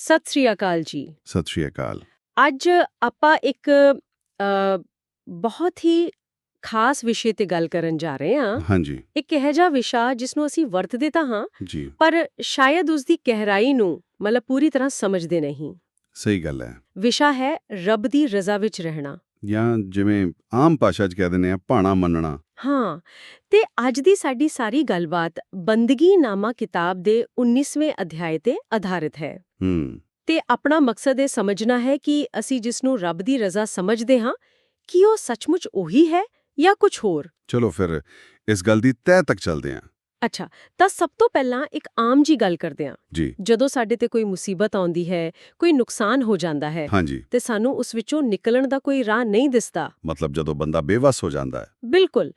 ਸਤਿ ਸ੍ਰੀ ਅਕਾਲ ਜੀ। ਸਤਿ ਸ਼੍ਰੀ ਅਕਾਲ। ਅੱਜ ਆਪਾਂ ਇੱਕ ਬਹੁਤ ਹੀ ਖਾਸ ਵਿਸ਼ੇ ਤੇ ਗੱਲ ਕਰਨ ਜਾ ਰਹੇ ਹਾਂ। ਹਾਂਜੀ। ਇੱਕ ਇਹੋ ਜਿਹਾ ਵਿਸ਼ਾ ਜਿਸ ਨੂੰ ਅਸੀਂ ਵਰਤਦੇ ਤਾਂ ਹਾਂ ਜੀ। ਪਰ ਸ਼ਾਇਦ ਉਸ ਦੀ ਗਹਿਰਾਈ ਨੂੰ ਮਤਲਬ ਪੂਰੀ ਤਰ੍ਹਾਂ ਸਮਝਦੇ ਨਹੀਂ। ਸਹੀ ਗੱਲ ਹੈ। ਵਿਸ਼ਾ ਹੈ ਰੱਬ ਦੀ ਰਜ਼ਾ ਵਿੱਚ ਰਹਿਣਾ। ਜਾਂ ਜਿਵੇਂ ਆਮ ਭਾਸ਼ਾ 'ਚ ਕਹਿ ਦਿੰਦੇ ਆ ਭਾਣਾ ਮੰਨਣਾ। ਹਾਂ ਤੇ ਅੱਜ ਦੀ ਸਾਡੀ ਸਾਰੀ ਗੱਲਬਾਤ ਬੰਦਗੀ ਨਾਮਾ ਕਿਤਾਬ ਦੇ 19ਵੇਂ ਅਧਿਆਇ ਤੇ ਆਧਾਰਿਤ ਹੈ। ਹੂੰ। ਤੇ ਆਪਣਾ ਮਕਸਦ ਇਹ ਸਮਝਣਾ ਹੈ ਕਿ ਅਸੀਂ ਜਿਸ ਨੂੰ ਰੱਬ ਦੀ ਰਜ਼ਾ ਸਮਝਦੇ ਹਾਂ ਕੀ ਉਹ ਸੱਚਮੁੱਚ ਉਹੀ ਹੈ ਜਾਂ ਕੁਝ ਹੋਰ? ਚਲੋ ਫਿਰ ਇਸ ਗੱਲ ਦੀ ਤਹਿ ਤੱਕ ਚੱਲਦੇ ਆ ਅੱਛਾ ਤਾਂ ਸਭ ਤੋਂ ਪਹਿਲਾਂ ਇੱਕ ਆਮ ਜੀ ਗੱਲ ਕਰਦੇ ਹਾਂ। ਜੀ। ਜਦੋਂ ਸਾਡੇ ਤੇ ਕੋਈ ਮੁਸੀਬਤ ਆਉਂਦੀ ਹੈ ਕੋਈ ਨੁਕਸਾਨ ਹੋ ਜਾਂਦਾ ਹੈ ਹਾਂਜੀ। ਤੇ ਸਾਨੂੰ ਉਸ ਵਿੱਚੋਂ ਨਿਕਲਣ ਦਾ ਕੋਈ ਰਾਹ ਨਹੀਂ ਦਿਸਦਾ। ਮਤਲਬ ਜਦੋਂ ਬੰਦਾ ਬੇਵਸ ਹੋ ਜਾਂਦਾ ਹੈ। ਬਿਲਕੁਲ।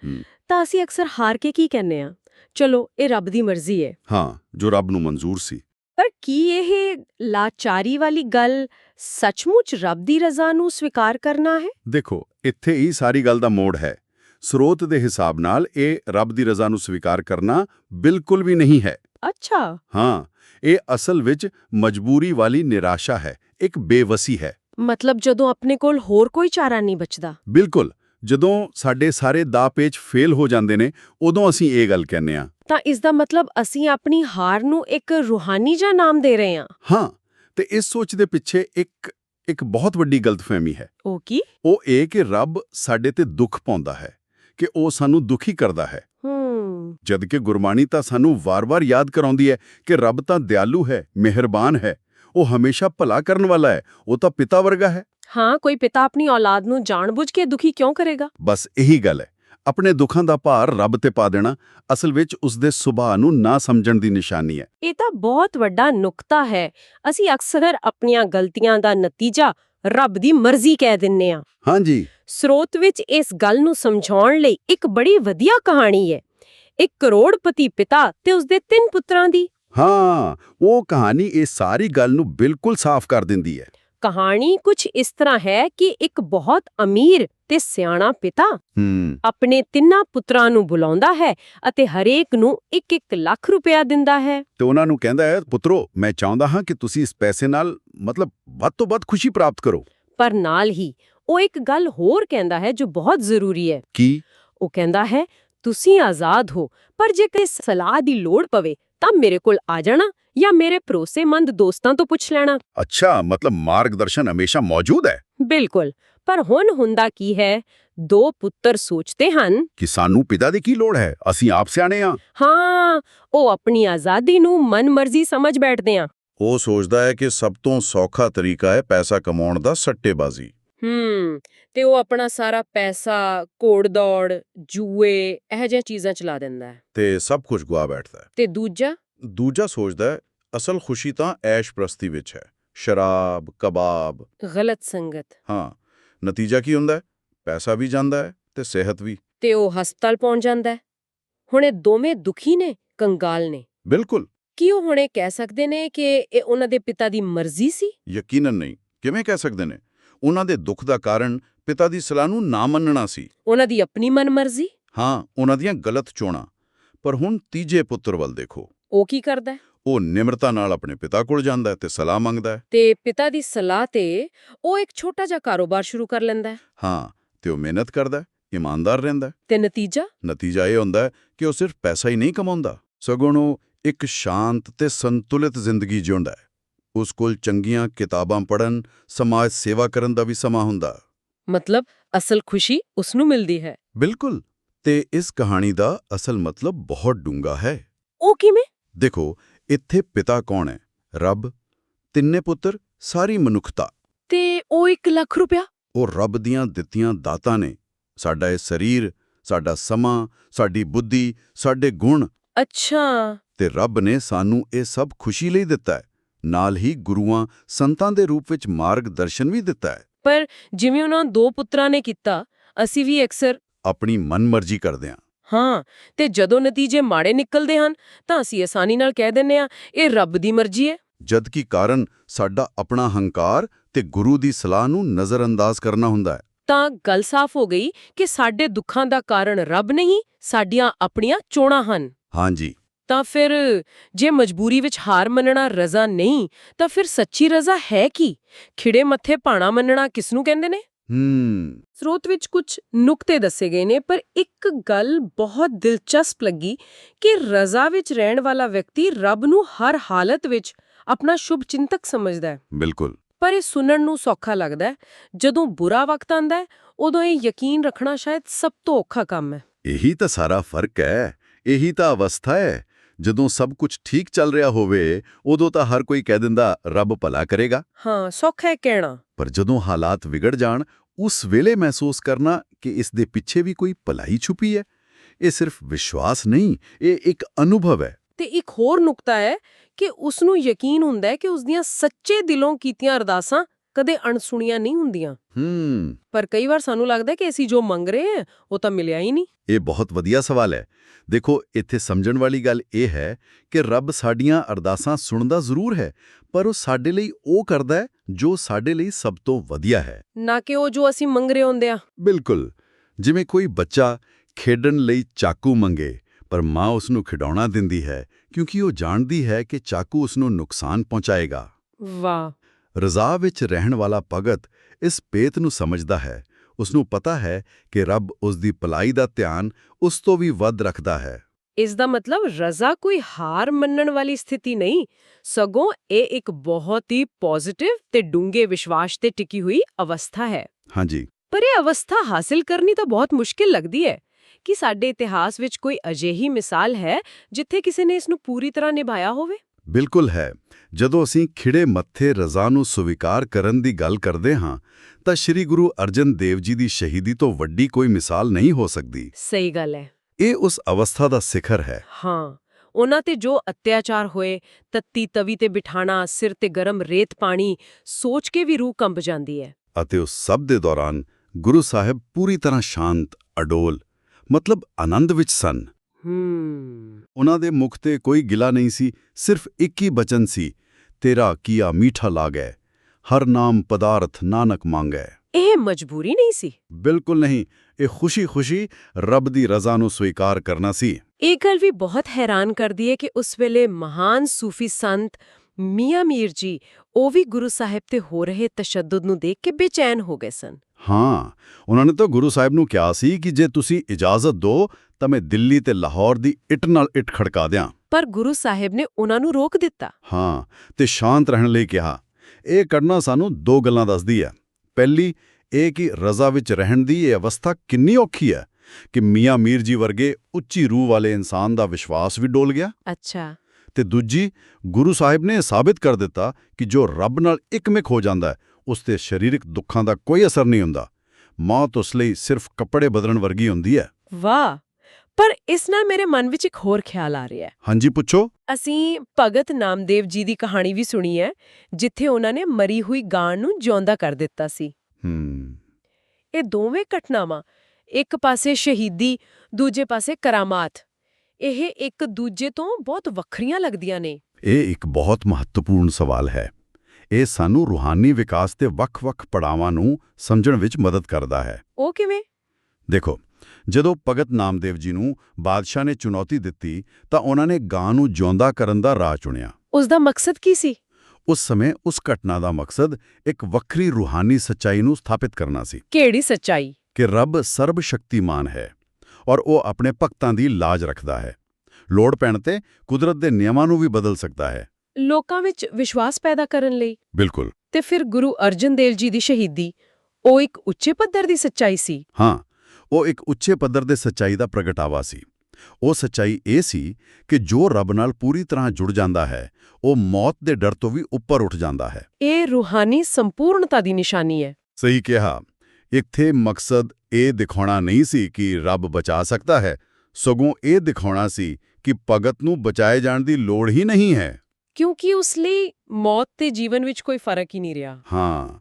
ਤਾਂ ਅਸੀਂ ਅਕਸਰ ਹਾਰ ਕੇ ਕੀ ਕਹਿੰਨੇ ਆ ਚਲੋ ਇਹ ਰੱਬ ਦੀ ਮਰਜ਼ੀ ਹੈ। ਹਾਂ ਜੋ ਰੱਬ ਨੂੰ ਮਨਜ਼ੂਰ ਸੀ। ਪਰ ਕੀ ਇਹ ਲਾਚਾਰੀ ਵਾਲੀ ਗੱਲ ਸੱਚਮੁੱਚ ਰੱਬ ਦੀ ਰਜ਼ਾ ਨੂੰ ਸਵੀਕਾਰ ਕਰਨਾ ਹੈ? ਦੇਖੋ ਇੱਥੇ ਹੀ ਸਾਰੀ ਗੱਲ ਦਾ ਮੋੜ ਹੈ। ਸਰੋਤ ਦੇ ਹਿਸਾਬ ਨਾਲ ਇਹ ਰੱਬ ਦੀ ਰਜ਼ਾ ਨੂੰ ਸਵੀਕਾਰ ਕਰਨਾ ਬਿਲਕੁਲ ਵੀ ਨਹੀਂ ਹੈ। ਅੱਛਾ। ਹਾਂ ਇਹ ਅਸਲ ਵਿੱਚ ਮਜਬੂਰੀ ਵਾਲੀ ਨਿਰਾਸ਼ਾ ਹੈ ਇੱਕ ਬੇਵਸੀ ਹੈ। ਮਤਲਬ ਜਦੋਂ ਆਪਣੇ ਕੋਲ ਹੋਰ ਕੋਈ ਚਾਰਾ ਨਹੀਂ ਬਚਦਾ। ਬਿਲਕੁਲ ਜਦੋਂ ਸਾਡੇ ਸਾਰੇ ਦਾ ਪੇਚ ਫੇਲ ਹੋ ਜਾਂਦੇ ਨੇ ਉਦੋਂ ਅਸੀਂ ਇਹ ਗੱਲ ਕਹਿੰਦੇ ਆ ਤਾਂ ਇਸ ਦਾ ਮਤਲਬ ਅਸੀਂ ਆਪਣੀ ਹਾਰ ਨੂੰ ਇੱਕ ਰੂਹਾਨੀ ਜਿਹਾ ਨਾਮ ਦੇ ਰਹੇ ਹਾਂ। ਹਾਂ ਤੇ ਇਸ ਸੋਚ ਦੇ ਪਿੱਛੇ ਇੱਕ ਇੱਕ ਬਹੁਤ ਵੱਡੀ ਗਲਤਫਹਿਮੀ ਹੈ। ਉਹ ਕੀ? ਉਹ ਇਹ ਕਿ ਰੱਬ ਸਾਡੇ ਤੇ ਦੁੱਖ ਪਾਉਂਦਾ ਹੈ। ਕਿ ਉਹ ਸਾਨੂੰ ਦੁਖੀ ਕਰਦਾ ਹੈ। ਜਦ ਕਿ ਗੁਰਬਾਣੀ ਤਾਂ ਸਾਨੂੰ ਵਾਰ-ਵਾਰ ਯਾਦ ਕਰਾਉਂਦੀ ਹੈ ਕਿ ਰੱਬ ਤਾਂ ਦਿਆਲੂ ਹੈ ਮਿਹਰਬਾਨ ਹੈ। ਉਹ ਹਮੇਸ਼ਾ ਭਲਾ ਕਰਨ ਵਾਲਾ ਹੈ। ਉਹ ਤਾਂ ਪਿਤਾ ਵਰਗਾ ਹੈ। ਹਾਂ ਕੋਈ ਪਿਤਾ ਆਪਣੀ ਔਲਾਦ ਨੂੰ ਜਾਣਬੁੱਝ ਕੇ ਦੁਖੀ ਕਿਉਂ ਕਰੇਗਾ? ਬਸ ਇਹੀ ਗੱਲ ਹੈ। ਆਪਣੇ ਦੁੱਖਾਂ ਦਾ ਭਾਰ ਰੱਬ ਤੇ ਪਾ ਦੇਣਾ ਅਸਲ ਵਿੱਚ ਉਸ ਦੇ ਸੁਭਾਅ ਨੂੰ ਨਾ ਸਮਝਣ ਦੀ ਨਿਸ਼ਾਨੀ ਹੈ। ਇਹ ਤਾਂ ਬਹੁਤ ਵੱਡਾ ਨੁਕਤਾ ਹੈ। ਅਸੀਂ ਅਕਸਰ ਆਪਣੀਆਂ ਗਲਤੀਆਂ ਦਾ ਨਤੀਜਾ ਰੱਬ ਦੀ ਮਰਜ਼ੀ ਕਹਿ ਦਿੰਨੇ ਆ। ਹਾਂਜੀ। ਸਰੋਤ ਵਿੱਚ ਇਸ ਗੱਲ ਨੂੰ ਸਮਝਾਉਣ ਲਈ ਇੱਕ ਬੜੀ ਵਧੀਆ ਕਹਾਣੀ ਹੈ। ਇੱਕ ਕਰੋੜਪਤੀ ਪਿਤਾ ਤੇ ਉਸਦੇ ਤਿੰਨ ਪੁੱਤਰਾਂ ਦੀ। ਹਾਂ ਉਹ ਕਹਾਣੀ ਇਹ ਸਾਰੀ ਗੱਲ ਨੂੰ ਬਿਲਕੁਲ ਸਾਫ਼ ਕਰ ਦਿੰਦੀ ਹੈ। ਕਹਾਣੀ ਕੁਝ ਇਸ ਤਰ੍ਹਾਂ ਹੈ ਕਿ ਇੱਕ ਬਹੁਤ ਅਮੀਰ ਤੇ ਸਿਆਣਾ ਪਿਤਾ ਆਪਣੇ ਤਿੰਨਾਂ ਪੁੱਤਰਾਂ ਨੂੰ ਬੁਲਾਉਂਦਾ ਹੈ ਅਤੇ ਹਰੇਕ ਨੂੰ 1-1 ਲੱਖ ਰੁਪਇਆ ਦਿੰਦਾ ਹੈ। ਤੇ ਉਹਨਾਂ ਨੂੰ ਕਹਿੰਦਾ ਹੈ ਪੁੱਤਰੋ ਮੈਂ ਚਾਹੁੰਦਾ ਹਾਂ ਕਿ ਤੁਸੀਂ ਇਸ ਪੈਸੇ ਨਾਲ ਮਤਲਬ ਵੱਧ ਤੋਂ ਵੱਧ ਖੁਸ਼ੀ ਪ੍ਰਾਪਤ ਕਰੋ। ਪਰ ਨਾਲ ਹੀ ਉਹ ਇੱਕ ਗੱਲ ਹੋਰ ਕਹਿੰਦਾ ਹੈ ਜੋ ਬਹੁਤ ਜ਼ਰੂਰੀ ਹੈ। ਕੀ? ਉਹ ਕਹਿੰਦਾ ਹੈ ਤੁਸੀਂ ਆਜ਼ਾਦ ਹੋ ਪਰ ਜੇ ਕੋਈ ਸਲਾਹ ਦੀ ਲੋੜ ਪਵੇ ਤਾਂ ਮੇਰੇ ਕੋਲ ਆ ਜਾਣਾ ਜਾਂ ਮੇਰੇ ਭਰੋਸੇਮੰਦ ਦੋਸਤਾਂ ਤੋਂ ਪੁੱਛ ਲੈਣਾ। ਅੱਛਾ ਮਤਲਬ ਮਾਰਗਦਰਸ਼ਨ ਹਮੇਸ਼ਾ ਮੌਜੂਦ ਹੈ? ਬਿਲਕੁਲ ਪਰ ਹੁਣ ਹੁੰਦਾ ਕੀ ਹੈ ਦੋ ਪੁੱਤਰ ਸੋਚਦੇ ਹਨ। ਕਿ ਸਾਨੂੰ ਪਿਤਾ ਦੀ ਕੀ ਲੋੜ ਹੈ? ਅਸੀਂ ਆਪ ਸਿਆਣੇ ਆ ਹਾਂ ਉਹ ਆਪਣੀ ਆਜ਼ਾਦੀ ਨੂੰ ਮਨਮਰਜ਼ੀ ਸਮਝ ਬੈਠਦੇ ਆ ਉਹ ਸੋਚਦਾ ਹੈ ਕਿ ਸਭ ਤੋਂ ਸੌਖਾ ਤਰੀਕਾ ਹੈ ਪੈਸਾ ਕਮਾਉਣ ਦਾ ਸੱਟੇਬਾਜ਼ੀ। ਹੂੰ ਤੇ ਉਹ ਆਪਣਾ ਸਾਰਾ ਪੈਸਾ ਘੋੜ-ਦੌੜ ਜੂਏ ਇਹ ਜਿਹੀਆਂ ਚੀਜ਼ਾਂ ਚਲਾ ਦਿੰਦਾ ਹੈ। ਤੇ ਸਭ ਕੁਝ ਗਵਾ ਬੈਠਦਾ ਹੈ। ਤੇ ਦੂਜਾ? ਦੂਜਾ ਸੋਚਦਾ ਹੈ ਅਸਲ ਖੁਸ਼ੀ ਤਾਂ ਐਸ਼-ਪ੍ਰਸਤੀ ਵਿੱਚ ਹੈ। ਸ਼ਰਾਬ ਕਬਾਬ। ਗਲਤ ਸੰਗਤ। ਹਾਂ ਨਤੀਜਾ ਕੀ ਹੁੰਦਾ ਹੈ? ਪੈਸਾ ਵੀ ਜਾਂਦਾ ਹੈ ਤੇ ਸਿਹਤ ਵੀ। ਤੇ ਉਹ ਹਸਪਤਾਲ ਪਹੁੰਚ ਜਾਂਦਾ ਹੈ। ਹੁਣ ਇਹ ਦੋਵੇਂ ਦੁਖੀ ਨੇ ਕੰਗਾਲ ਨੇ? ਬਿਲਕੁਲ। ਕੀ ਉਹ ਹੁਣੇ ਕਹਿ ਸਕਦੇ ਨੇ ਕਿ ਇਹ ਉਹਨਾਂ ਦੇ ਪਿਤਾ ਦੀ ਮਰਜ਼ੀ ਸੀ? ਯਕੀਨਨ ਨਹੀਂ। ਕਿਵੇਂ ਕਹਿ ਸਕਦੇ ਨੇ? ਉਹਨਾਂ ਦੇ ਦੁੱਖ ਦਾ ਕਾਰਨ ਪਿਤਾ ਦੀ ਸਲਾਹ ਨੂੰ ਨਾ ਮੰਨਣਾ ਸੀ। ਉਹਨਾਂ ਦੀ ਆਪਣੀ ਮਨਮਰਜ਼ੀ? ਹਾਂ ਉਹਨਾਂ ਦੀਆਂ ਗਲਤ ਚੋਣਾਂ। ਪਰ ਹੁਣ ਤੀਜੇ ਪੁੱਤਰ ਵੱਲ ਦੇਖੋ। ਉਹ ਕੀ ਕਰਦਾ? ਉਹ ਨਿਮਰਤਾ ਨਾਲ ਆਪਣੇ ਪਿਤਾ ਕੋਲ ਜਾਂਦਾ ਤੇ ਸਲਾਹ ਮੰਗਦਾ ਤੇ ਪਿਤਾ ਦੀ ਸਲਾਹ ਤੇ ਉਹ ਇੱਕ ਛੋਟਾ ਜਿਹਾ ਕਾਰੋਬਾਰ ਸ਼ੁਰੂ ਕਰ ਲੈਂਦਾ ਹੈ। ਤੇ ਉਹ ਮਿਹਨਤ ਕਰਦਾ ਇਮਾਨਦਾਰ ਰਹਿੰਦਾ। ਤੇ ਨਤੀਜਾ? ਨਤੀਜਾ ਇਹ ਹੁੰਦਾ ਕਿ ਉਹ ਸਿਰਫ ਪੈਸਾ ਹੀ ਨਹੀਂ ਕਮਾਉਂਦਾ। ਸਗੋਂ ਉਹ ਇੱਕ ਸ਼ਾਂਤ ਤੇ ਸੰਤੁਲਿਤ ਜ਼ਿੰਦਗੀ ਜਿਉਂਦਾ ਹੈ। ਉਸ ਕੋਲ ਚੰਗੀਆਂ ਕਿਤਾਬਾਂ ਪੜ੍ਹਨ ਸਮਾਜ ਸੇਵਾ ਕਰਨ ਦਾ ਵੀ ਸਮਾਂ ਹੁੰਦਾ। ਮਤਲਬ ਅਸਲ ਖੁਸ਼ੀ ਉਸ ਨੂੰ ਮਿਲਦੀ ਹੈ। ਬਿਲਕੁਲ। ਤੇ ਇਸ ਕਹਾਣੀ ਦਾ ਅਸਲ ਮਤਲਬ ਬਹੁਤ ਡੂੰਘਾ ਹੈ। ਉਹ ਕਿਵੇਂ? ਦੇਖੋ ਇੱਥੇ ਪਿਤਾ ਕੌਣ ਹੈ? ਰੱਬ ਤਿੰਨੇ ਪੁੱਤਰ ਸਾਰੀ ਮਨੁੱਖਤਾ। ਤੇ ਉਹ 1 ਲੱਖ ਰੁਪਇਆ? ਉਹ ਰੱਬ ਦੀਆਂ ਦਿੱਤੀਆਂ ਦਾਤਾਂ ਨੇ। ਸਾਡਾ ਇਹ ਸਰੀਰ ਸਾਡਾ ਸਮਾਂ ਸਾਡੀ ਬੁੱਧੀ ਸਾਡੇ ਗੁਣ। ਅੱਛਾ। ਤੇ ਰੱਬ ਨੇ ਸਾਨੂੰ ਇਹ ਸਭ ਖੁਸ਼ੀ ਲਈ ਦਿੱਤਾ ਹੈ। ਨਾਲ ਹੀ ਗੁਰੂਆਂ ਸੰਤਾਂ ਦੇ ਰੂਪ ਵਿੱਚ ਮਾਰਗਦਰਸ਼ਨ ਵੀ ਦਿੱਤਾ ਹੈ। ਪਰ ਜਿਵੇਂ ਉਹਨਾਂ ਦੋ ਪੁੱਤਰਾਂ ਨੇ ਕੀਤਾ ਅਸੀਂ ਵੀ ਅਕਸਰ ਆਪਣੀ ਮਨਮਰਜ਼ੀ ਕਰਦੇ ਹਾਂ। ਹਾਂ ਤੇ ਜਦੋਂ ਨਤੀਜੇ ਮਾੜੇ ਨਿਕਲਦੇ ਹਨ ਤਾਂ ਅਸੀਂ ਆਸਾਨੀ ਨਾਲ ਕਹਿ ਦਿੰਨੇ ਆ ਇਹ ਰੱਬ ਦੀ ਮਰਜ਼ੀ ਹੈ। ਜਦ ਕਿ ਕਾਰਨ ਸਾਡਾ ਆਪਣਾ ਹੰਕਾਰ ਤੇ ਗੁਰੂ ਦੀ ਸਲਾਹ ਨੂੰ ਨਜ਼ਰਅੰਦਾਜ਼ ਕਰਨਾ ਹੁੰਦਾ ਹੈ। ਤਾਂ ਗੱਲ ਸਾਫ਼ ਹੋ ਗਈ ਕਿ ਸਾਡੇ ਦੁੱਖਾਂ ਦਾ ਕਾਰਨ ਰੱਬ ਨਹੀਂ ਸਾਡੀਆਂ ਆਪਣੀਆਂ ਚੋਣਾਂ ਹਨ। ਹਾਂਜੀ। ਤਾਂ ਫਿਰ ਜੇ ਮਜਬੂਰੀ ਵਿੱਚ ਹਾਰ ਮੰਨਣਾ ਰਜ਼ਾ ਨਹੀਂ ਤਾਂ ਫਿਰ ਸੱਚੀ ਰਜ਼ਾ ਹੈ ਕੀ? ਖਿੜੇ ਮੱਥੇ ਪਾਣਾ ਮੰਨਣਾ ਕਿਸ ਨੂੰ ਕਹਿੰਦੇ ਨੇ? ਹੂੰ। ਸਰੋਤ ਵਿੱਚ ਕੁਝ ਨੁਕਤੇ ਦੱਸੇ ਗਏ ਨੇ ਪਰ ਇੱਕ ਗੱਲ ਬਹੁਤ ਦਿਲਚਸਪ ਲੱਗੀ ਕਿ ਰਜ਼ਾ ਵਿੱਚ ਰਹਿਣ ਵਾਲਾ ਵਿਅਕਤੀ ਰੱਬ ਨੂੰ ਹਰ ਹਾਲਤ ਵਿੱਚ ਆਪਣਾ ਸ਼ੁਭ ਚਿੰਤਕ ਸਮਝਦਾ ਹੈ। ਬਿਲਕੁਲ। ਪਰ ਇਹ ਸੁਣਨ ਨੂੰ ਸੌਖਾ ਲੱਗਦਾ ਹੈ। ਜਦੋਂ ਬੁਰਾ ਵਕਤ ਆਂਦਾ ਹੈ ਉਦੋਂ ਇਹ ਯਕੀਨ ਰੱਖਣਾ ਸ਼ਾਇਦ ਸਭ ਤੋਂ ਔਖਾ ਕੰਮ ਹੈ। ਇਹੀ ਤਾਂ ਸਾਰਾ ਫ਼ਰਕ ਹੈ ਇਹੀ ਤਾਂ ਅਵਸਥਾ ਹੈ। ਜਦੋਂ ਸਭ ਕੁਝ ਠੀਕ ਚੱਲ ਰਿਹਾ ਹੋਵੇ ਉਦੋਂ ਤਾਂ ਹਰ ਕੋਈ ਕਹਿ ਦਿੰਦਾ ਰੱਬ ਭਲਾ ਕਰੇਗਾ। ਹਾਂ ਸੌਖਾ ਹੈ ਕਹਿਣਾ। ਪਰ ਜਦੋਂ ਹਾਲਾਤ ਵਿਗੜ ਜਾਣ ਉਸ ਵੇਲੇ ਮਹਿਸੂਸ ਕਰਨਾ ਕਿ ਇਸ ਦੇ ਪਿੱਛੇ ਵੀ ਕੋਈ ਭਲਾਈ ਛੁਪੀ ਹੈ। ਇਹ ਸਿਰਫ ਵਿਸ਼ਵਾਸ ਨਹੀਂ ਇਹ ਇੱਕ ਅਨੁਭਵ ਹੈ। ਤੇ ਇੱਕ ਹੋਰ ਨੁਕਤਾ ਹੈ ਕਿ ਉਸ ਨੂੰ ਯਕੀਨ ਹੁੰਦਾ ਹੈ ਕਿ ਉਸ ਦੀਆਂ ਸੱਚੇ ਦਿਲੋਂ ਕੀਤੀਆਂ ਅਰਦਾਸਾਂ ਕਦੇ ਅਣਸੁਣੀਆਂ ਨਹੀਂ ਹੁੰਦੀਆਂ। ਹੂੰ। ਪਰ ਕਈ ਵਾਰ ਸਾਨੂੰ ਲੱਗਦਾ ਕਿ ਅਸੀਂ ਜੋ ਮੰਗ ਰਹੇ ਹਾਂ ਉਹ ਤਾਂ ਮਿਲਿਆ ਹੀ ਨਹੀਂ। ਇਹ ਬਹੁਤ ਵਧੀਆ ਸਵਾਲ ਹੈ। ਦੇਖੋ ਇੱਥੇ ਸਮਝਣ ਵਾਲੀ ਗੱਲ ਇਹ ਹੈ ਕਿ ਰੱਬ ਸਾਡੀਆਂ ਅਰਦਾਸਾਂ ਸੁਣਦਾ ਜ਼ਰੂਰ ਹੈ ਪਰ ਉਹ ਸਾਡੇ ਲਈ ਉਹ ਕਰਦਾ ਹੈ ਜੋ ਸਾਡੇ ਲਈ ਸਭ ਤੋਂ ਵਧੀਆ ਹੈ। ਨਾ ਕਿ ਉਹ ਜੋ ਅਸੀਂ ਮੰਗ ਰਹੇ ਹੁੰਦੇ ਆ ਬਿਲਕੁਲ। ਜਿਵੇਂ ਕੋਈ ਬੱਚਾ ਖੇਡਣ ਲਈ ਚਾਕੂ ਮੰਗੇ ਪਰ ਮਾਂ ਉਸ ਨੂੰ ਖਿਡੌਣਾ ਦਿੰਦੀ ਹੈ ਕਿਉਂਕਿ ਉਹ ਜਾਣਦੀ ਹੈ ਕਿ ਚਾਕੂ ਉਸ ਨੂੰ ਨੁਕਸਾਨ ਪਹੁੰਚਾਏਗਾ। ਵਾਹ! ਰਜ਼ਾ ਵਿੱਚ ਰਹਿਣ ਵਾਲਾ ਭਗਤ ਇਸ ਪੇਤ ਨੂੰ ਸਮਝਦਾ ਹੈ। ਉਸ ਨੂੰ ਪਤਾ ਹੈ ਕਿ ਰੱਬ ਉਸ ਦੀ ਭਲਾਈ ਦਾ ਧਿਆਨ ਉਸ ਤੋਂ ਵੀ ਵੱਧ ਰੱਖਦਾ ਹੈ। ਇਸ ਦਾ ਮਤਲਬ ਰਜ਼ਾ ਕੋਈ ਹਾਰ ਮੰਨਣ ਵਾਲੀ ਸਥਿਤੀ ਨਹੀਂ ਸਗੋਂ ਇਹ ਇੱਕ ਬਹੁਤ ਹੀ ਪੋਜ਼ਿਟਿਵ ਤੇ ਡੂੰਘੇ ਵਿਸ਼ਵਾਸ ਤੇ ਟਿਕੀ ਹੋਈ ਅਵਸਥਾ ਹੈ। ਹਾਂਜੀ। ਪਰ ਇਹ ਅਵਸਥਾ ਹਾਸਿਲ ਕਰਨੀ ਤਾਂ ਬਹੁਤ ਮੁਸ਼ਕਿਲ ਲੱਗਦੀ ਹੈ। ਕਿ ਸਾਡੇ ਇਤਿਹਾਸ ਵਿੱਚ ਕੋਈ ਅਜਿਹੀ ਮਿਸਾਲ ਹੈ ਜਿੱਥੇ ਕਿਸੇ ਨੇ ਇਸ ਨੂੰ ਪੂਰੀ ਤਰ੍ਹਾਂ ਨਿਭਾਇਆ ਹੋਵੇ? ਬਿਲਕੁਲ ਹੈ। ਜਦੋਂ ਅਸੀਂ ਖਿੜੇ ਮੱਥੇ ਰਜ਼ਾ ਨੂੰ ਸਵੀਕਾਰ ਕਰਨ ਦੀ ਗੱਲ ਕਰਦੇ ਹਾਂ ਤਾਂ ਸ੍ਰੀ ਗੁਰੂ ਅਰਜਨ ਦੇਵ ਜੀ ਦੀ ਸ਼ਹੀਦੀ ਤੋਂ ਵੱਡੀ ਕੋਈ ਮਿਸਾਲ ਨਹੀਂ ਹੋ ਸਕਦੀ। ਸਹੀ ਗੱਲ ਹੈ। ਇਹ ਉਸ ਅਵਸਥਾ ਦਾ ਸਿਖਰ ਹੈ। ਹਾਂ ਉਹਨਾਂ ਤੇ ਜੋ ਅਤਿਆਚਾਰ ਹੋਏ ਤੱਤੀ ਤਵੀ ਤੇ ਬਿਠਾਣਾ ਸਿਰ ਤੇ ਗਰਮ ਰੇਤ ਪਾਣੀ ਸੋਚ ਕੇ ਵੀ ਰੂਹ ਕੰਬ ਜਾਂਦੀ ਹੈ। ਅਤੇ ਉਸ ਸਭ ਦੇ ਦੌਰਾਨ ਗੁਰੂ ਸਾਹਿਬ ਪੂਰੀ ਤਰ੍ਹਾਂ ਸ਼ਾਂਤ ਅਡੋਲ ਮਤਲਬ ਆਨੰਦ ਵਿੱਚ ਸਨ। ਹੂੰ। ਉਹਨਾਂ ਦੇ ਮੁਖ ਤੇ ਕੋਈ ਗਿਲਾ ਨਹੀਂ ਸੀ ਸਿਰਫ ਇੱਕ ਹੀ ਬਚਨ ਸੀ ਤੇਰਾ ਕੀਆ ਮੀਠਾ ਲਾਗੈ ਹਰ ਨਾਮ ਪਦਾਰਥ ਨਾਨਕ ਮੰਗੈ। ਇਹ ਮਜਬੂਰੀ ਨਹੀਂ ਸੀ? ਬਿਲਕੁਲ ਨਹੀਂ ਇਹ ਖੁਸ਼ੀ-ਖੁਸ਼ੀ ਰੱਬ ਦੀ ਰਜ਼ਾ ਨੂੰ ਸਵੀਕਾਰ ਕਰਨਾ ਸੀ। ਇਹ ਗੱਲ ਵੀ ਬਹੁਤ ਹੈਰਾਨ ਕਰਦੀ ਹੈ ਕਿ ਉਸ ਵੇਲੇ ਮਹਾਨ ਸੂਫੀ ਸੰਤ ਮੀਆਂ ਮੀਰ ਜੀ ਉਹ ਵੀ ਗੁਰੂ ਸਾਹਿਬ ਤੇ ਹੋ ਰਹੇ ਤਸ਼ੱਦਦ ਨੂੰ ਦੇਖ ਕੇ ਬੇਚੈਨ ਹੋ ਗਏ ਸਨ। ਹਾਂ ਉਹਨਾਂ ਨੇ ਤਾਂ ਗੁਰੂ ਸਾਹਿਬ ਨੂੰ ਕਿਹਾ ਸੀ ਕਿ ਜੇ ਤੁਸੀਂ ਇਜਾਜ਼ਤ ਦਿਓ ਤਾਂ ਮੈਂ ਦਿੱਲੀ ਤੇ ਲਾਹੌਰ ਦੀ ਇੱਟ ਨਾਲ ਇੱਟ ਖੜਕਾ ਦਿਆਂ। ਪਰ ਗੁਰੂ ਸਾਹਿਬ ਨੇ ਉਹਨਾਂ ਨੂੰ ਰੋਕ ਦਿੱਤਾ। ਹਾਂ ਤੇ ਸ਼ਾਂਤ ਰਹਿਣ ਲਈ ਕਿਹਾ। ਇਹ ਕਰਨਾ ਸਾਨੂੰ ਦੋ ਗੱਲਾਂ ਦੱਸਦੀ ਹੈ। ਪਹਿਲੀ ਇਹ ਕਿ ਰਜ਼ਾ ਵਿੱਚ ਰਹਿਣ ਦੀ ਇਹ ਅਵਸਥਾ ਕਿੰਨੀ ਔਖੀ ਹੈ ਕਿ ਮੀਆਂ ਮੀਰ ਜੀ ਵਰਗੇ ਉੱਚੀ ਰੂਹ ਵਾਲੇ ਇਨਸਾਨ ਦਾ ਵਿਸ਼ਵਾਸ ਵੀ ਡੋਲ ਗਿਆ। ਅੱਛਾ। ਤੇ ਦੂਜੀ ਗੁਰੂ ਸਾਹਿਬ ਨੇ ਸਾਬਿਤ ਕਰ ਦਿੱਤਾ ਕਿ ਜੋ ਰੱਬ ਨਾਲ ਇੱਕਮਿਕ ਹੋ ਜਾਂਦਾ ਹੈ ਉਸ ਤੇ ਸਰੀਰਕ ਦੁੱਖਾਂ ਦਾ ਕੋਈ ਅਸਰ ਨਹੀਂ ਹੁੰਦਾ। ਮੌਤ ਉਸ ਲਈ ਸਿਰਫ ਕੱਪੜੇ ਬਦਲਣ ਵਰਗੀ ਹੁੰਦੀ ਹੈ। ਵਾਹ! ਪਰ ਇਸ ਨਾਲ ਮੇਰੇ ਮਨ ਵਿੱਚ ਇੱਕ ਹੋਰ ਖਿਆਲ ਆ ਰਿਹਾ ਹੈ। ਹਾਂਜੀ ਪੁੱਛੋ। ਅਸੀਂ ਭਗਤ ਨਾਮਦੇਵ ਜੀ ਦੀ ਕਹਾਣੀ ਵੀ ਸੁਣੀ ਹੈ ਜਿੱਥੇ ਉਹਨਾਂ ਨੇ ਮਰੀ ਹੋਈ ਗਾਂ ਨੂੰ ਜਿਉਂਦਾ ਕਰ ਦਿੱਤਾ ਸੀ। ਹੂੰ। ਇਹ ਦੋਵੇਂ ਘਟਨਾਵਾਂ ਇੱਕ ਪਾਸੇ ਸ਼ਹੀਦੀ ਦੂਜੇ ਪਾਸੇ ਕਰਾਮਾਤ। ਇਹ ਇੱਕ ਦੂਜੇ ਤੋਂ ਬਹੁਤ ਵੱਖਰੀਆਂ ਲੱਗਦੀਆਂ ਨੇ। ਇਹ ਇੱਕ ਬਹੁਤ ਮਹੱਤਵਪੂਰਨ ਸਵਾਲ ਹੈ। ਇਹ ਸਾਨੂੰ ਰੂਹਾਨੀ ਵਿਕਾਸ ਦੇ ਵੱਖ-ਵੱਖ ਪੜਾਵਾਂ ਨੂੰ ਸਮਝਣ ਵਿੱਚ ਮਦਦ ਕਰਦਾ ਹੈ। ਉਹ ਕਿਵੇਂ? ਦੇਖੋ ਜਦੋਂ ਭਗਤ ਨਾਮਦੇਵ ਜੀ ਨੂੰ ਬਾਦਸ਼ਾਹ ਨੇ ਚੁਣੌਤੀ ਦਿੱਤੀ ਤਾਂ ਉਹਨਾਂ ਨੇ ਗਾਂ ਨੂੰ ਜਿਉਂਦਾ ਕਰਨ ਦਾ ਰਾਹ ਚੁਣਿਆ। ਉਸ ਦਾ ਮਕਸਦ ਕੀ ਸੀ? ਉਸ ਸਮੇਂ ਉਸ ਘਟਨਾ ਦਾ ਮਕਸਦ ਇੱਕ ਵੱਖਰੀ ਰੂਹਾਨੀ ਸੱਚਾਈ ਨੂੰ ਸਥਾਪਿਤ ਕਰਨਾ ਸੀ। ਕਿਹੜੀ ਸੱਚਾਈ? ਕਿ ਰੱਬ ਸਰਬ ਸ਼ਕਤੀਮਾਨ ਹੈ। ਔਰ ਉਹ ਆਪਣੇ ਭਗਤਾਂ ਦੀ ਲਾਜ ਰੱਖਦਾ ਹੈ। ਲੋੜ ਪੈਣ ਤੇ ਕੁਦਰਤ ਦੇ ਨਿਯਮਾਂ ਨੂੰ ਵੀ ਬਦਲ ਸਕਦਾ ਹੈ। ਲੋਕਾਂ ਵਿੱਚ ਵਿਸ਼ਵਾਸ ਪੈਦਾ ਕਰਨ ਲਈ ਬਿਲਕੁਲ। ਤੇ ਫਿਰ ਗੁਰੂ ਅਰਜਨ ਦੇਵ ਜੀ ਦੀ ਸ਼ਹੀਦੀ ਉਹ ਇੱਕ ਉੱਚੇ ਪੱਧਰ ਦੀ ਸੱਚਾਈ ਸੀ। ਹਾਂ ਉਹ ਇੱਕ ਉੱਚੇ ਪੱਧਰ ਦੇ ਸੱਚਾਈ ਦਾ ਪ੍ਰਗਟਾਵਾ ਸੀ। ਉਹ ਸੱਚਾਈ ਇਹ ਸੀ ਕਿ ਜੋ ਰੱਬ ਨਾਲ ਪੂਰੀ ਤਰ੍ਹਾਂ ਜੁੜ ਜਾਂਦਾ ਹੈ ਉਹ ਮੌਤ ਦੇ ਡਰ ਤੋਂ ਵੀ ਉੱਪਰ ਉੱਠ ਜਾਂਦਾ ਹੈ। ਇਹ ਰੂਹਾਨੀ ਸੰਪੂਰਨਤਾ ਦੀ ਨਿਸ਼ਾਨੀ ਹੈ। ਸਹੀ ਕਿਹਾ। ਇੱਥੇ ਮਕਸਦ ਇਹ ਦਿਖਾਉਣਾ ਨਹੀਂ ਸੀ ਕਿ ਰੱਬ ਬਚਾ ਸਕਦਾ ਹੈ ਸਗੋਂ ਇਹ ਦਿਖਾਉਣਾ ਸੀ ਕਿ ਭਗਤ ਨੂੰ ਬਚਾਏ ਜਾਣ ਦੀ ਲੋੜ ਹੀ ਨਹੀਂ ਹੈ। ਕਿਉਂਕਿ ਉਸ ਲਈ ਮੌਤ ਤੇ ਜੀਵਨ ਵਿੱਚ ਕੋਈ ਫ਼ਰਕ ਹੀ ਨਹੀਂ ਰਿਹਾ। ਹਾਂ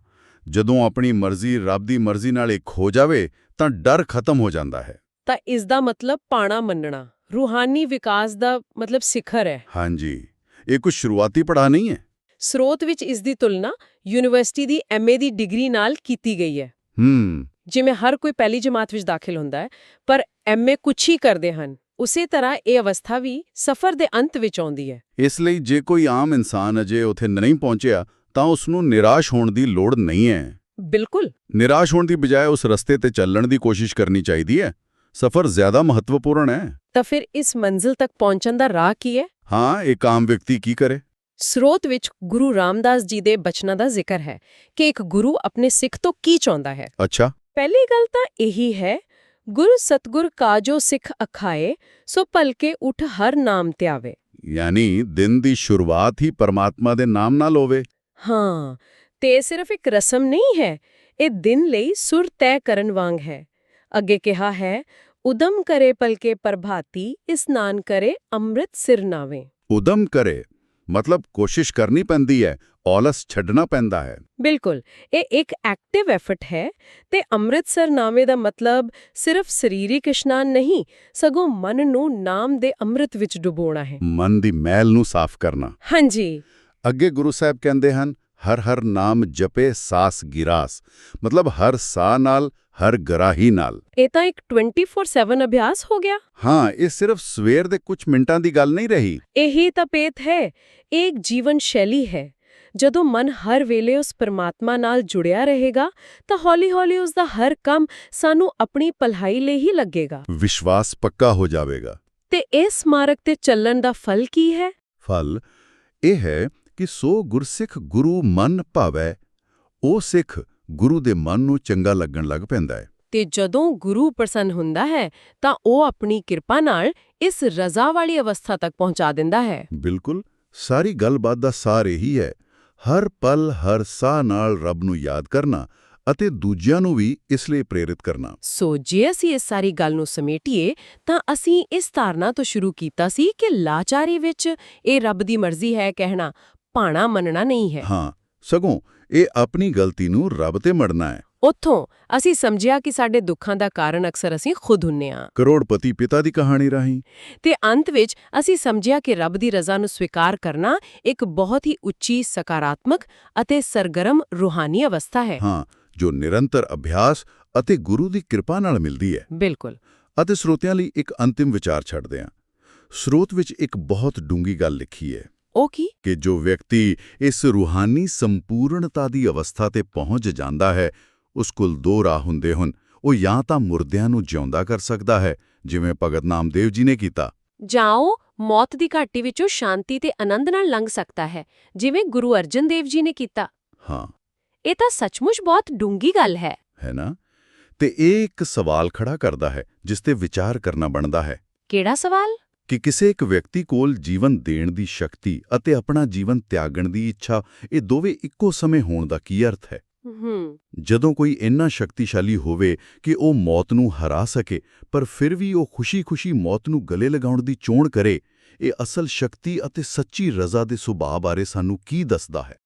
ਜਦੋਂ ਆਪਣੀ ਮਰਜ਼ੀ ਰੱਬ ਦੀ ਮਰਜ਼ੀ ਨਾਲ ਇੱਕ ਹੋ ਜਾਵੇ ਤਾਂ ਡਰ ਖਤਮ ਹੋ ਜਾਂਦਾ ਹੈ। ਤਾਂ ਇਸ ਦਾ ਮਤਲਬ ਪਾਣਾ ਮੰਨਣਾ ਰੂਹਾਨੀ ਵਿਕਾਸ ਦਾ ਮਤਲਬ ਸਿਖਰ ਹੈ। ਹਾਂਜੀ ਇਹ ਕੁਝ ਸ਼ੁਰੂਆਤੀ ਪੜਾ ਨਹੀਂ ਹੈ? ਸਰੋਤ ਵਿੱਚ ਇਸ ਦੀ ਤੁਲਨਾ ਯੂਨੀਵਰਸਿਟੀ ਦੀ ਐਮਏ ਦੀ ਡਿਗਰੀ ਨਾਲ ਕੀਤੀ ਗਈ ਹੈ। ਹੂੰ ਜਿਵੇਂ ਹਰ ਕੋਈ ਪਹਿਲੀ ਜਮਾਤ ਵਿੱਚ ਦਾਖਲ ਹੁੰਦਾ ਹੈ ਪਰ ਐਮਏ ਕੁਝ ਹੀ ਕਰਦੇ ਹਨ ਉਸੇ ਤਰ੍ਹਾਂ ਇਹ ਅਵਸਥਾ ਵੀ ਸਫ਼ਰ ਦੇ ਅੰਤ ਵਿੱਚ ਆਉਂਦੀ ਹੈ। ਇਸ ਲਈ ਜੇ ਕੋਈ ਆਮ ਇਨਸਾਨ ਅਜੇ ਉੱਥੇ ਨਹੀਂ ਪਹੁੰਚਿਆ ਤਾਂ ਉਸ ਨੂੰ ਨਿਰਾਸ਼ ਹੋਣ ਦੀ ਲੋੜ ਨਹੀਂ ਹੈ। ਬਿਲਕੁਲ। ਨਿਰਾਸ਼ ਹੋਣ ਦੀ ਬਜਾਏ ਉਸ ਰਸਤੇ ਤੇ ਚੱਲਣ ਦੀ ਕੋਸ਼ਿਸ਼ ਕਰਨੀ ਚਾਹੀਦੀ ਹੈ। ਸਫ਼ਰ ਜ਼ਿਆਦਾ ਮਹੱਤਵਪੂਰਨ ਹੈ। ਤਾਂ ਫਿਰ ਇਸ ਮੰਜ਼ਿਲ ਤੱਕ ਪਹੁੰਚਣ ਦਾ ਰਾਹ ਕੀ ਹੈ? ਹਾਂ ਇੱਕ ਆਮ ਵਿਅਕਤੀ ਕੀ ਕਰੇ? ਸਰੋਤ ਵਿੱਚ ਗੁਰੂ ਰਾਮਦਾਸ ਜੀ ਦੇ ਬਚਨਾਂ ਦਾ ਜ਼ਿਕਰ ਹੈ ਕਿ ਇੱਕ ਗੁਰੂ ਆਪਣੇ ਸਿੱਖ ਤੋਂ ਕੀ ਚਾਹੁੰਦਾ ਹੈ। ਅੱਛਾ। ਪਹਿਲੀ ਗੱਲ ਤਾਂ ਇਹੀ ਹੈ ਗੁਰੂ ਸਤਗੁਰ ਕਾਜੋ ਸਿੱਖ ਅਖਾਏ ਸੋ ਭਲਕੇ ਉਠ ਹਰ ਨਾਮ ਤੇ ਆਵੇ ਯਾਨੀ ਦਿਨ ਦੀ ਸ਼ੁਰੂਆਤ ਹੀ ਪਰਮਾਤਮਾ ਦੇ ਨਾਮ ਨਾਲ ਹੋਵੇ। ਹਾਂ ਤੇ ਸਿਰਫ ਇੱਕ ਰਸਮ ਨਹੀਂ ਹੈ ਇਹ ਦਿਨ ਲਈ ਸੁਰ ਤੈਅ ਕਰਨ ਵਾਂਗ ਹੈ। ਅੱਗੇ ਕਿਹਾ ਹੈ ਉਦਮ ਕਰੇ ਪਲਕੇ ਪ੍ਰਭਾਤੀ ਇਸਨਾਨ ਕਰੇ ਅੰਮ੍ਰਿਤ ਸਿਰ ਨਾਵੇ। ਉਦਮ ਕਰੇ ਮਤਲਬ ਕੋਸ਼ਿਸ਼ ਕਰਨੀ ਪੈਂਦੀ ਹੈ ਔਲਸ ਛੱਡਣਾ ਪੈਂਦਾ ਹੈ। ਬਿਲਕੁਲ ਇਹ ਇੱਕ ਐਕਟਿਵ ਐਫਰਟ ਹੈ ਤੇ ਅੰਮ੍ਰਿਤਸਰ ਨਾਮੇ ਦਾ ਮਤਲਬ ਸਿਰਫ ਸਰੀਰਕ ਇਸ਼ਨਾਨ ਨਹੀਂ ਸਗੋਂ ਮਨ ਨੂੰ ਨਾਮ ਦੇ ਅੰਮ੍ਰਿਤ ਵਿੱਚ ਡੁਬੋਣਾ ਹੈ। ਮਨ ਦੀ ਮੈਲ ਨੂੰ ਸਾਫ਼ ਕਰਨਾ। ਹਾਂਜੀ। ਅੱਗੇ ਗੁਰੂ ਸਾਹਿਬ ਕਹਿੰਦੇ ਹਨ ਹਰ ਹਰ ਨਾਮ ਜਪੇ ਸਾਸ ਗਿਰਾਸ ਮਤਲਬ ਹਰ ਸਾਹ ਨਾਲ ਹਰ ਗਰਾਹੀ ਨਾਲ। ਇਹ ਤਾਂ ਇੱਕ 24/7 ਅਭਿਆਸ ਹੋ ਗਿਆ। ਹਾਂ ਇਹ ਸਿਰਫ ਸਵੇਰ ਦੇ ਕੁਝ ਮਿੰਟਾਂ ਦੀ ਗੱਲ ਨਹੀਂ ਰਹੀ। ਇਹੀ ਤਾਂ ਪੇਤ ਹੈ ਇਹ ਇੱਕ ਜੀਵਨ ਸ਼ੈਲੀ ਹੈ। ਜਦੋਂ ਮਨ ਹਰ ਵੇਲੇ ਉਸ ਪਰਮਾਤਮਾ ਨਾਲ ਜੁੜਿਆ ਰਹੇਗਾ ਤਾਂ ਹੌਲੀ-ਹੌਲੀ ਉਸ ਦਾ ਹਰ ਕੰਮ ਸਾਨੂੰ ਆਪਣੀ ਭਲਾਈ ਲਈ ਹੀ ਲੱਗੇਗਾ। ਵਿਸ਼ਵਾਸ ਪੱਕਾ ਹੋ ਜਾਵੇਗਾ। ਤੇ ਇਸ ਮਾਰਗ ਤੇ ਚੱਲਣ ਦਾ ਫਲ ਕੀ ਹੈ? ਫਲ ਇਹ ਹੈ ਕਿ ਸੋ ਗੁਰਸਿੱਖ ਗੁਰੂ ਮਨ ਭਾਵੈ ਉਹ ਸਿੱਖ ਗੁਰੂ ਦੇ ਮਨ ਨੂੰ ਚੰਗਾ ਲੱਗਣ ਲੱਗ ਪੈਂਦਾ ਹੈ। ਤੇ ਜਦੋਂ ਗੁਰੂ ਪ੍ਰਸੰਨ ਹੁੰਦਾ ਹੈ ਤਾਂ ਉਹ ਆਪਣੀ ਕਿਰਪਾ ਨਾਲ ਇਸ ਰਜ਼ਾ ਵਾਲੀ ਅਵਸਥਾ ਤੱਕ ਪਹੁੰਚਾ ਦਿੰਦਾ ਹੈ। ਬਿਲਕੁਲ ਸਾਰੀ ਗੱਲਬਾਤ ਦਾ ਸਾਰ ਇਹੀ ਹੈ ਹਰ ਪਲ ਹਰ ਸਾਹ ਨਾਲ ਰੱਬ ਨੂੰ ਯਾਦ ਕਰਨਾ ਅਤੇ ਦੂਜਿਆਂ ਨੂੰ ਵੀ ਇਸ ਲਈ ਪ੍ਰੇਰਿਤ ਕਰਨਾ। ਸੋ ਜੇ ਅਸੀਂ ਇਸ ਸਾਰੀ ਗੱਲ ਨੂੰ ਸਮੇਟੀਏ ਤਾਂ ਅਸੀਂ ਇਸ ਧਾਰਨਾ ਤੋਂ ਸ਼ੁਰੂ ਕੀਤਾ ਸੀ ਕਿ ਲਾਚਾਰੀ ਵਿੱਚ ਇਹ ਰੱਬ ਦੀ ਮਰਜ਼ੀ ਹੈ ਕਹਿਣਾ ਭਾਣਾ ਮੰਨਣਾ ਨਹੀਂ ਹੈ। ਹਾਂ ਸਗੋਂ ਇਹ ਆਪਣੀ ਗਲਤੀ ਨੂੰ ਰੱਬ ਤੇ ਮੜਨਾ ਹੈ। ਉੱਥੋਂ ਅਸੀਂ ਸਮਝਿਆ ਕਿ ਸਾਡੇ ਦੁੱਖਾਂ ਦਾ ਕਾਰਨ ਅਕਸਰ ਅਸੀਂ ਖੁਦ ਹੁੰਨੇ ਆ। ਕਰੋੜਪਤੀ ਪਿਤਾ ਦੀ ਕਹਾਣੀ ਰਾਹੀਂ। ਤੇ ਅੰਤ ਵਿੱਚ ਅਸੀਂ ਸਮਝਿਆ ਕਿ ਰੱਬ ਦੀ ਰਜ਼ਾ ਨੂੰ ਸਵੀਕਾਰ ਕਰਨਾ ਇੱਕ ਬਹੁਤ ਹੀ ਉੱਚੀ ਸਕਾਰਾਤਮਕ ਅਤੇ ਸਰਗਰਮ ਰੂਹਾਨੀ ਅਵਸਥਾ ਹੈ। ਹਾਂ ਜੋ ਨਿਰੰਤਰ ਅਭਿਆਸ ਅਤੇ ਗੁਰੂ ਦੀ ਕਿਰਪਾ ਨਾਲ ਮਿਲਦੀ ਹੈ। ਬਿਲਕੁਲ। ਅਤੇ ਸਰੋਤਿਆਂ ਲਈ ਇੱਕ ਅੰਤਿਮ ਵਿਚਾਰ ਛੱਡਦੇ ਹਾਂ ਸਰੋਤ ਵਿੱਚ ਇੱਕ ਬਹੁਤ ਡੂੰਗੀ ਗੱਲ ਲਿਖੀ ਹੈ। ਉਹ ਕੀ? ਕਿ ਜੋ ਵਿਅਕਤੀ ਇਸ ਰੂਹਾਨੀ ਸੰਪੂਰਨਤਾ ਦੀ ਅਵਸਥਾ ਤੇ ਪਹੁੰਚ ਜਾਂਦਾ ਹੈ ਉਸ ਕੋਲ ਦੋ ਰਾਹ ਹੁੰਦੇ ਹਨ। ਉਹ ਜਾਂ ਤਾਂ ਮੁਰਦਿਆਂ ਨੂੰ ਜਿਉਂਦਾ ਕਰ ਸਕਦਾ ਹੈ ਜਿਵੇਂ ਭਗਤ ਨਾਮਦੇਵ ਜੀ ਨੇ ਕੀਤਾ। ਜਾਓ ਮੌਤ ਦੀ ਘਾਟੀ ਵਿੱਚੋਂ ਸ਼ਾਂਤੀ ਤੇ ਆਨੰਦ ਨਾਲ ਲੰਘ ਸਕਦਾ ਹੈ ਜਿਵੇਂ ਗੁਰੂ ਅਰਜਨ ਦੇਵ ਜੀ ਨੇ ਕੀਤਾ। ਹਾਂ। ਇਹ ਤਾਂ ਸੱਚਮੁੱਚ ਬਹੁਤ ਡੂੰਗੀ ਗੱਲ ਹੈ। ਹੈ ਨਾ? ਤੇ ਇਹ ਇੱਕ ਸਵਾਲ ਖੜਾ ਕਰਦਾ ਹੈ ਜਿਸ ਤੇ ਵਿਚਾਰ ਕਰਨਾ ਬਣਦਾ ਹੈ। ਕਿਹੜਾ ਸਵਾਲ? ਕਿ ਕਿਸੇ ਇੱਕ ਵਿਅਕਤੀ ਕੋਲ ਜੀਵਨ ਦੇਣ ਦੀ ਸ਼ਕਤੀ ਅਤੇ ਆਪਣਾ ਜੀਵਨ ਤਿਆਗਣ ਦੀ ਇੱਛਾ ਇਹ ਦੋਵੇਂ ਇੱਕੋ ਸਮੇਂ ਹੋਣ ਦਾ ਕੀ ਅਰਥ ਹੈ? ਜਦੋਂ ਕੋਈ ਇੰਨਾ ਸ਼ਕਤੀਸ਼ਾਲੀ ਹੋਵੇ ਕਿ ਉਹ ਮੌਤ ਨੂੰ ਹਰਾ ਸਕੇ ਪਰ ਫਿਰ ਵੀ ਉਹ ਖੁਸ਼ੀ-ਖੁਸ਼ੀ ਮੌਤ ਨੂੰ ਗਲੇ ਲਗਾਉਣ ਦੀ ਚੋਣ ਕਰੇ ਇਹ ਅਸਲ ਸ਼ਕਤੀ ਅਤੇ ਸੱਚੀ ਰਜ਼ਾ ਦੇ ਸੁਭਾਅ ਬਾਰੇ ਸਾਨੂੰ ਕੀ ਦੱਸਦਾ ਹੈ?